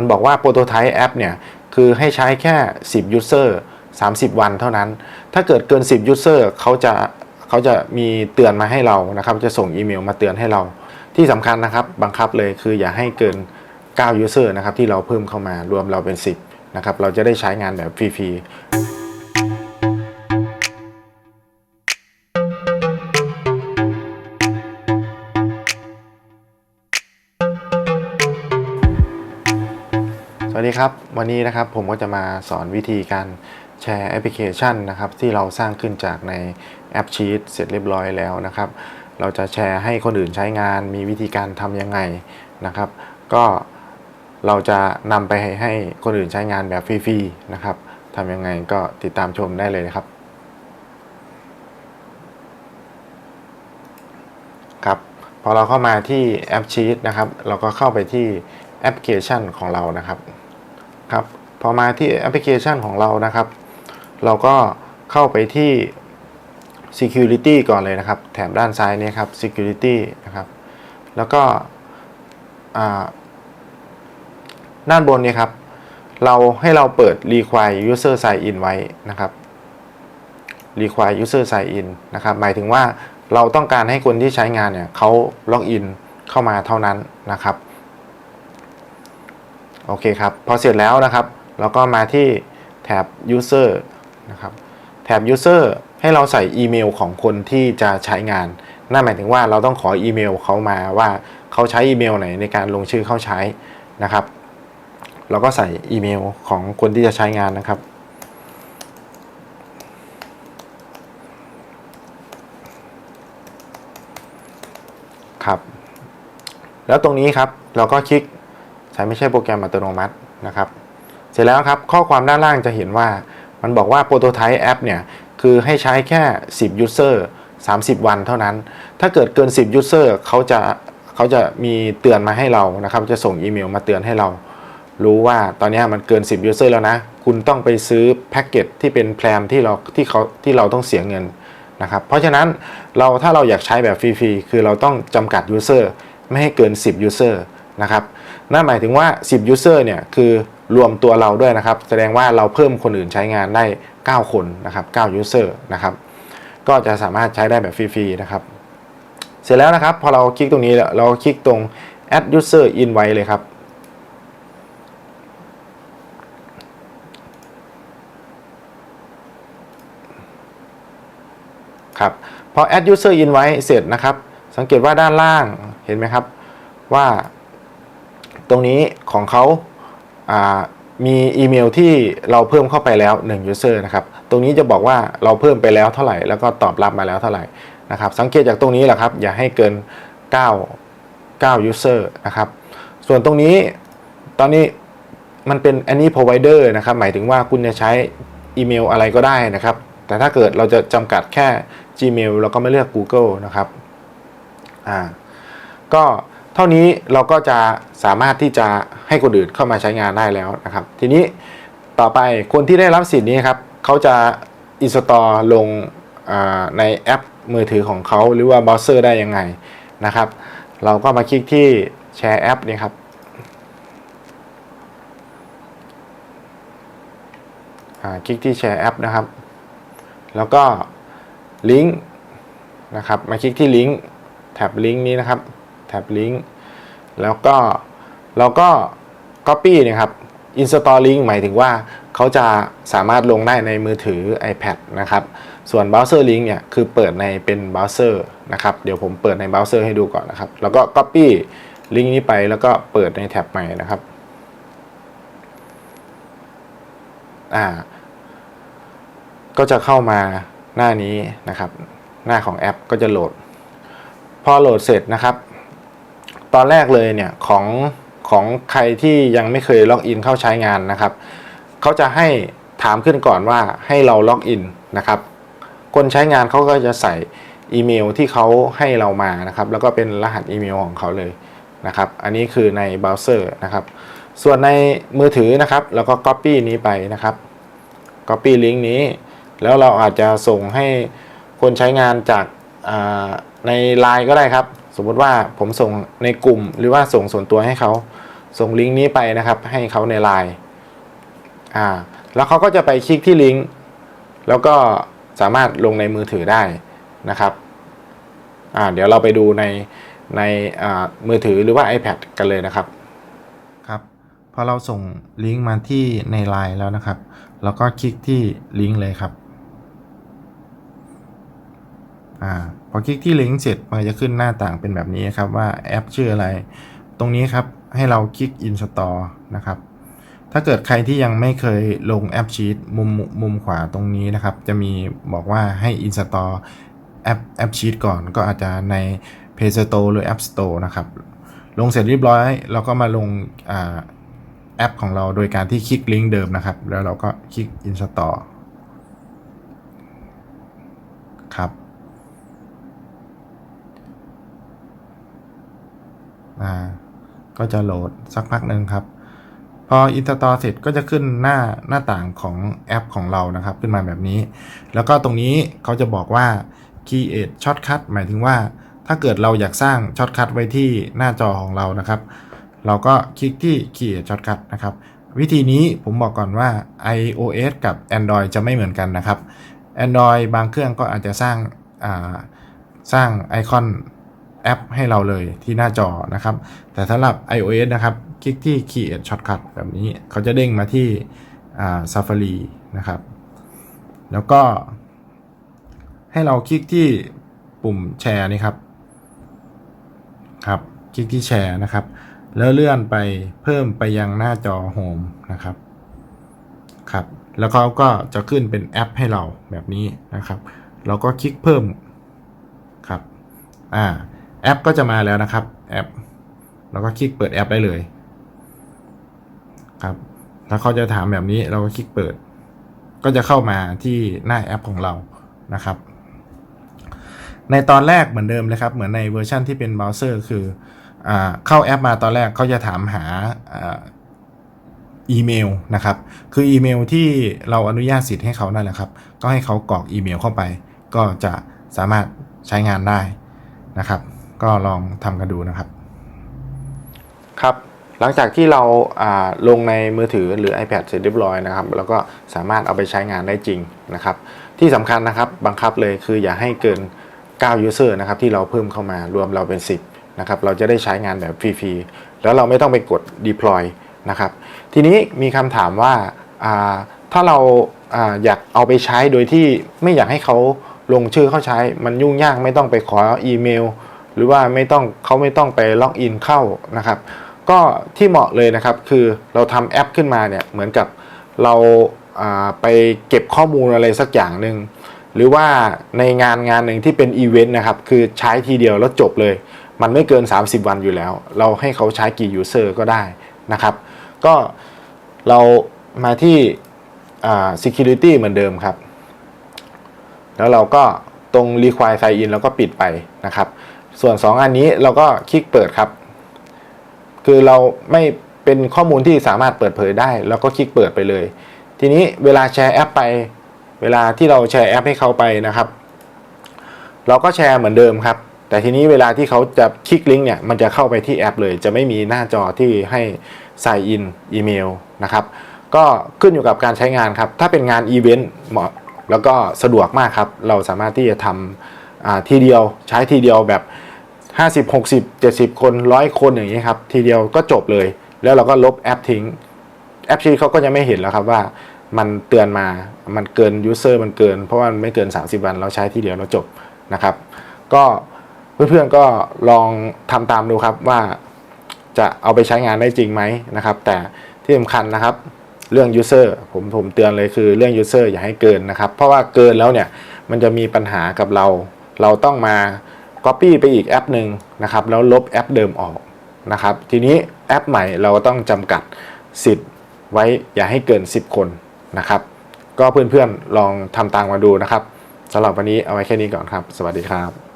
มันบอกว่าโปรโตไทป์แอปเนี่ย คือให้ใช้แค่ 10 User 30 วันเท่านั้น ถ้าเกิดเกิน 10 User เขาจะเขาจะมีเตือนมาให้เรานะครับ จะส่งอีเมลมาเตือนให้เรา ที่สำคัญนะครับ บังคับเลยคืออย่าให้เกิน 9 User นะครับที่เราเพิ่มเข้ามารวมเราเป็น 10นะครับเราจะได้ใช้งานแบบฟรีๆ วัสดีครับ วันนี้นะครับผมก็จะมาสอนวิธีการแชร์แอปพลิเคชันนะครับที่เราสร้างขึ้นจากในแอปชีตเสร็จเรียบร้อยแล้วนะครับ เราจะแชร์ให้คนอื่นใช้งานมีวิธีการทำยังไงนะครับ ก็เราจะนำไปให้ให้คนอื่นใช้งานแบบฟรีๆนะครับทำยังไงก็ติดตามชมได้เลยนะครับครับพอเราเข้ามาที่แอปชีตนะครับ เราก็เข้าไปที่แอปพลิเคชันของเรานะครับ ครับ พอมาที่แอปพลิเคชันของเรานะครับ เราก็เข้าไปที่ security ก่อนเลยนะครับ แถบด้านซ้ายนี้ครับ security นะครับ แล้วก็อ่าด้านบนนี้ครับ เราให้เราเปิด require user sign in ไว้นะครับ require user sign in นะครับ หมายถึงว่าเราต้องการให้คนที่ใช้งานเนี่ยเขาล็อกอินเข้ามาเท่านั้นนะครับ โอเคครับ พอเสร็จแล้วนะครับ เราก็มาที่แท็บ user นะครับ แท็บ user ให้เราใส่อีเมลของคนที่จะใช้งาน นั่นหมายถึงว่าเราต้องขออีเมลเขามาว่าเขาใช้อีเมลไหนในการลงชื่อเข้าใช้นะครับ เราก็ใส่อีเมลของคนที่จะใช้งานนะครับครับ แล้วตรงนี้ครับเราก็คลิก ช้ไม่ใช่โปรแกรมอัตโนมัตินะครับ เสร็จแล้วครับข้อความด้านล่างจะเห็นว่า มันบอกว่า Prototype App เนี่ยคือให้ใช้แค่ 10 User 30 วันเท่านั้น ถ้าเกิดเกิน 10 User เขาจะเขาจะมีเตือนมาให้เรานะครับ จะส่งอีเมลมาเตือนให้เรา รู้ว่าตอนนี้มันเกิน 10 User แล้วนะ คุณต้องไปซื้อแพ็กเกจที่เป็นแพลนที่เราที่เขาที่เราต้องเสียเงินนะครับ เพราะฉะนั้นเราถ้าเราอยากใช้แบบฟรีๆ คือเราต้องจำกัด User ไม่ให้เกิน 10 User นะครับนั่นหมายถึงว่า 10 User เนี่ยคือรวมตัวเราด้วยนะครับ แสดงว่าเราเพิ่มคนอื่นใช้งานได้ 9 คนนะครับ9 User นะครับ ก็จะสามารถใช้ได้แบบฟรีๆนะครับ เสร็จแล้วนะครับ พอเราคลิกตรงนี้เราคลิกตรง add user in ไว้เลยครับครับพอ add user in ไว้เสร็จนะครับ สังเกตว่าด้านล่างเห็นไหมครับว่า ตรงนี้ของเขาามีอีเมลที่เราเพิ่มเข้าไปแล้ว1 user นะครับ ตรงนี้จะบอกว่าเราเพิ่มไปแล้วเท่าไหร่ แล้วก็ตอบรับมาแล้วเท่าไหร่นะครับ สังเกตจากตรงนี้แหละครับ อย่าให้เกิน 9 9 user นะครับ ส่วนตรงนี้ตอนนี้มันเป็น any provider นะครับ หมายถึงว่าคุณจะใช้อีเมลอะไรก็ได้นะครับ แต่ถ้าเกิดเราจะจำกัดแค่ Gmail เราก็ไม่เลือก Google นะครับ อ่า ก็ เท่านี้เราก็จะสามารถที่จะให้คนอื่นเข้ามาใช้งานได้แล้วนะครับ ทีนี้ต่อไปคนที่ได้รับสิทธิ์นี้ครับเขาจะอินสตอลลงในแอปมือถือของเขาหรือว่าเบราว์เซอร์ได้ยังไงนะครับ เราก็มาคลิกที่แชร์แอปนี่ครับคลิกที่แชร์แอปนะครับ แล้วก็ลิงก์นะครับ มาคลิกที่ลิงก์แท็บลิงก์นี้นะครับ แท็บลิงก์แล้วก็เราก็ Copy นะครับ Install Link หมายถึงว่าเขาจะสามารถลงได้ในมือถือ iPad นะครับ ส่วน Browser Link เนี่ยคือเปิดในเป็นเบราว์เซอร์นะครับ เดี๋ยวผมเปิดในเบราว์เซอร์ให้ดูก่อนนะครับ แล้วก็ Copy ลิงก์นี้ไปแล้วก็เปิดในแท็บใหม่นะครับอ่าก็จะเข้ามาหน้านี้นะครับ หน้าของแอปก็จะโหลด พอโหลดเสร็จนะครับ ตอนแรกเลยเนี่ยของของใครที่ยังไม่เคยล็อกอินเข้าใช้งานนะครับเขาจะให้ถามขึ้นก่อนว่าให้เราล็อกอินนะครับคนใช้งานเขาก็จะใส่อีเมลที่เขาให้เรามานะครับ แล้วก็เป็นรหัสอีเมลของเขาเลยนะครับ อันนี้คือในเบราว์เซอร์นะครับ ส่วนในมือถือนะครับเราก็ Copy นี้ไปนะครับ Copy ลิงก์นี้ แล้วเราอาจจะส่งให้คนใช้งานจากใน Line ก็ได้ครับ สมมุติว่าผมส่งในกลุ่มหรือว่าส่งส่วนตัวให้เขาส่งลิงก์นี้ไปนะครับ ให้เขาในไลน์อ่า แล้วเขาก็จะไปคลิกที่ลิงก์แล้วก็สามารถลงในมือถือได้นะครับอ่าเดี๋ยวเราไปดูในในอ่ามือถือหรือว่า iPad กันเลยนะครับครับพอเราส่งลิงก์มาที่ในไลน์แล้วนะครับเราก็คลิกที่ลิงก์เลยครับ อ่าพอคลิกที่ลิงก์เสร็จมันจะขึ้นหน้าต่างเป็นแบบนี้ครับว่าแอปชื่ออะไร ตรงนี้ครับให้เราคลิก install นะครับ ถ้าเกิดใครที่ยังไม่เคยลงแอปชีตมุมมุมขวาตรงนี้นะครับ จะมีบอกว่าให้ install แอปแอปชีตก่อนก็อาจจะใน Play Store หรือ App Store นะครับ ลงเสร็จเรียบร้อย เราก็มาลงอ่าแอปของเราโดยการที่คลิกลิงก์เดิมนะครับ แล้วเราก็คลิก install ครับ อ่าก็จะโหลดสักพักหนึ่งครับ พอ install เสร็จก็จะขึ้นหน้าหน้าต่างของแอปของเรานะครับ ขึ้นมาแบบนี้ แล้วก็ตรงนี้เขาจะบอกว่า create shortcut หมายถึงว่า ถ้าเกิดเราอยากสร้างช็อตคัทไว้ที่หน้าจอของเรานะครับ เราก็คลิกที่ create shortcut นะครับ วิธีนี้ผมบอกก่อนว่า iOS กับ Android จะไม่เหมือนกันนะครับ Android บางเครื่องก็อาจจะสร้างาสร้างไอคอน แอปให้เราเลยที่หน้าจอนะครับ แต่สำหรับ iOS นะครับ คลิกที่ create shortcut แบบนี้เขาจะเด้งมาที่ Safari นะครับ แล้วก็ ให้เราคลิกที่ปุ่มแชร์นี่ครับ ครับ คลิกที่แชร์นะครับ แล้วเลื่อนไปเพิ่มไปยังหน้าจอโฮมนะครับ ครับ แล้วเขาก็จะขึ้นเป็นแอปให้เราแบบนี้นะครับ เราก็คลิกเพิ่มครับ อ่า แอปก็จะมาแล้วนะครับแอปเราก็คลิกเปิดแอปได้เลยครับแล้วเขาจะถามแบบนี้เราก็คลิกเปิด ก็จะเข้ามาที่หน้าแอปของเรานะครับ ในตอนแรกเหมือนเดิมเลยครับ เหมือนในเวอร์ชันที่เป็นเบราว์เซอร์คืออเข้าแอปมาตอนแรกเขาจะถามหาอ่าอีเมลนะครับ คืออีเมลที่เราอนุญาตสิทธิ์ให้เขานั่นแหละครับ ก็ให้เขากรอกอีเมลเข้าไป ก็จะสามารถใช้งานได้นะครับ ก็ลองทำกันดูนะครับ ครับ หลังจากที่เราาลงในมือถือหรือ iPad เสร็จเรียบร้อยนะครับ แล้วก็สามารถเอาไปใช้งานได้จริงนะครับ ที่สำคัญนะครับบังคับเลยคืออย่าให้เกิน 9 user นะครับที่เราเพิ่มเข้ามารวมเราเป็น 10นะครับเราจะได้ใช้งานแบบฟรีๆแล้วเราไม่ต้องไปกด deploy นะครับทีนี้มีคำถามว่าาถ้าเราอาอยากเอาไปใช้โดยที่ไม่อยากให้เขาลงชื่อเข้าใช้มันยุ่งยากไม่ต้องไปขออีเมล รือว่าไม่ต้องเขาไม่ต้องไปล็อกอินเข้านะครับ ก็ที่เหมาะเลยนะครับคือเราทำแอปขึ้นมาเนี่ยเหมือนกับเราไปเก็บข้อมูลอะไรสักอย่างหนึ่งหรือว่าในงานงานหนึ่งที่เป็นอีเวนต์นะครับคือใช้ทีเดียวแล้วจบเลย มันไม่เกิน 30 วันอยู่แล้ว เราให้เขาใช้กี่ยูเซอร์ก็ได้นะครับ ก็เรามาที่อ่า security เหมือนเดิมครับ แล้วเราก็ตรง require sign in แล้วก็ปิดไปนะครับ ส่วน 2 อันนี้เราก็คลิกเปิดครับ คือเราไม่เป็นข้อมูลที่สามารถเปิดเผยได้แล้วก็คลิกเปิดไปเลย ทีนี้เวลาแชร์แอปไป เวลาที่เราแชร์แอปให้เขาไปนะครับ เราก็แชร์เหมือนเดิมครับ แต่ทีนี้เวลาที่เขาจะคลิกลิงก์เนี่ยมันจะเข้าไปที่แอปเลย จะไม่มีหน้าจอที่ให้ใส่อินอีเมลนะครับ ก็ขึ้นอยู่กับการใช้งานครับ ถ้าเป็นงานอีเวนต์เหมาะแล้วก็สะดวกมากครับ เราสามารถที่จะทำอ่า ทีเดียวใช้ทีเดียวแบบ 50 60 70 คนร้อยคนอย่างนี้ครับ ทีเดียวก็จบเลย แล้วเราก็ลบแอปทิ้ง แอปชีทเขาก็จะไม่เห็นแล้วครับว่ามันเตือนมา มันเกินยูเซอร์มันเกิน เพราะว่ามันไม่เกิน 30 วัน เราใช้ทีเดียวเราจบนะครับ ก็เพื่อนๆก็ลองทำตามดูครับว่าจะเอาไปใช้งานได้จริงไหมนะครับ แต่ที่สำคัญนะครับเรื่อง user ผมผมเตือนเลยคือเรื่อง user อย่าให้เกินนะครับ เพราะว่าเกินแล้วเนี่ยมันจะมีปัญหากับเรา เราต้องมา Copy ไปอีกแอปหนึ่งนะครับ แล้วลบแอปเดิมออกนะครับ ทีนี้แอปใหม่เราต้องจำกัดสิทธิ์ไว้อย่าให้เกิน 10 คนนะครับ ก็เพื่อนๆลองทำตามมาดูนะครับสำหรับวันนี้เอาไว้แค่นี้ก่อนครับ สวัสดีครับ